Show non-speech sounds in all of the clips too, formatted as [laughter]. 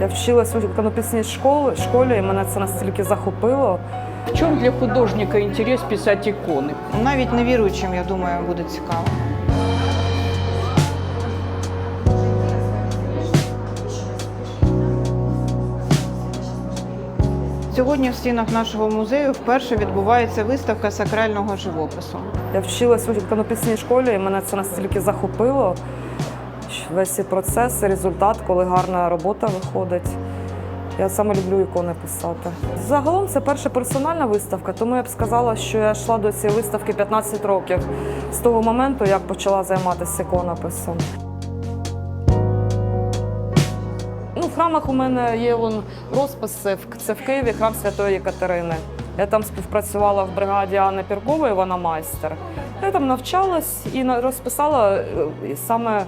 Я вчилась у іконописній школі, школі, і мене це настільки захопило. В чем для художника интерес писать иконы? Навіть невіруючим, я думаю, буде цікаво. Сьогодні в стінах нашого музею вперше відбувається виставка сакрального живопису. Я вчилась у іконописній школі, і мене це настільки захопило. Весь цей процес, результат, коли гарна робота виходить. Я саме люблю ікони писати. Загалом це перша персональна виставка, тому я б сказала, що я йшла до цієї виставки 15 років з того моменту, як почала займатися іконописом. Ну, в храмах у мене є вон розписи. Це в Києві храм Святої Катерини. Я там співпрацювала в бригаді Анни Піркової, вона майстер. Я там навчалась і розписала е, саме,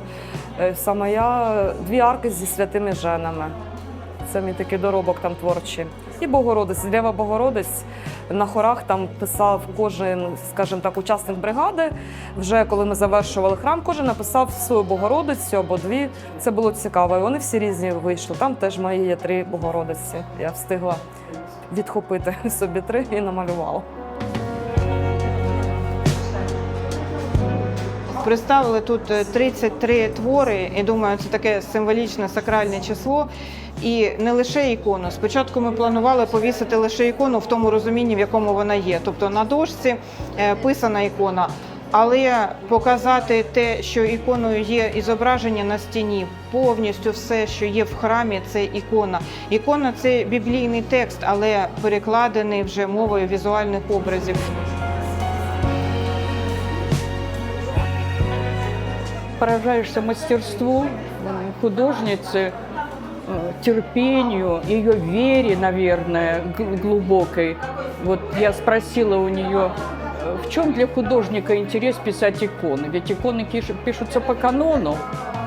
е, саме я дві арки зі святими женами. Це мій такий доробок там творчий. І Богородець, Древа Богородець на хорах там писав кожен, скажімо так, учасник бригади. Вже коли ми завершували храм, кожен написав свою Богородицю або дві. Це було цікаво. І вони всі різні вийшли. Там теж мої є три Богородиці. Я встигла відхопити [laughs] собі три і намалювала. Представили тут е, 33 твори, і думаю, це таке символічне сакральне число. І не лише ікону. Спочатку ми планували повісити лише ікону в тому розумінні, в якому вона є. Тобто на дошці е, писана ікона. Але показати те, що іконою є і зображення на стіні, повністю все, що є в храмі, це ікона. Ікона це біблійний текст, але перекладений вже мовою візуальних образів. Поражаешься мастерству художницы, э, терпению, ее вере, наверное, глубокой. Вот я спросила у нее, э, в чем для художника интерес писать иконы? Ведь иконы пишутся по канону,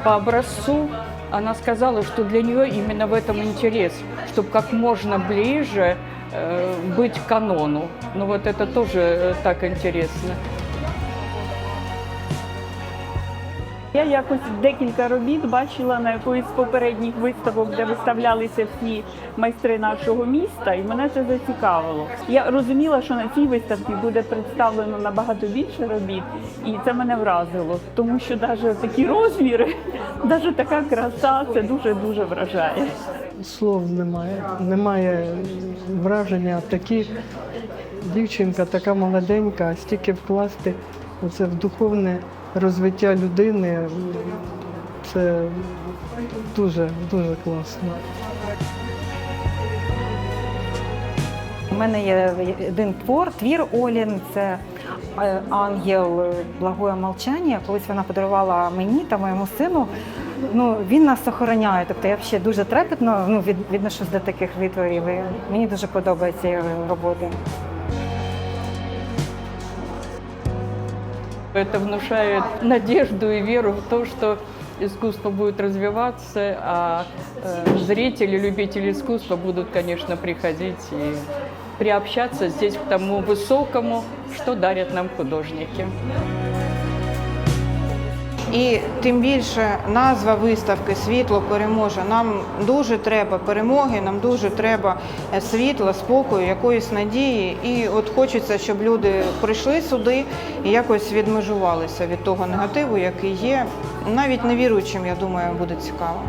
по образцу. Она сказала, что для нее именно в этом интерес, чтобы как можно ближе э, быть к канону. Ну вот это тоже так интересно. Я якось декілька робіт бачила на якоїсь з попередніх виставок, де виставлялися всі майстри нашого міста, і мене це зацікавило. Я розуміла, що на цій виставці буде представлено набагато більше робіт, і це мене вразило, тому що навіть такі розміри, [laughs] навіть така краса, це дуже дуже вражає. слов немає. Немає враження такі дівчинка, така молоденька, стільки вкласти оце в духовне розвиття людини. Це дуже дуже класно. У мене є один твор, твір Олін. Це е, ангел благое молчання. Колись вона подарувала мені та моєму сину. Ну він нас охороняє. Тобто я ще дуже трепетно ну, від, відношусь до таких витворів. І мені дуже подобається його роботи. Это внушает надежду и веру в то, что искусство будет развиваться, а э, зрители, любители искусства будут, конечно, приходить и приобщаться здесь к тому высокому, что дарят нам художники. І тим більше назва виставки Світло переможе. Нам дуже треба перемоги, нам дуже треба е, світла, спокою, якоїсь надії. І от хочеться, щоб люди прийшли сюди і якось відмежувалися від того негативу, який є. Навіть невіруючим, я думаю, буде цікаво.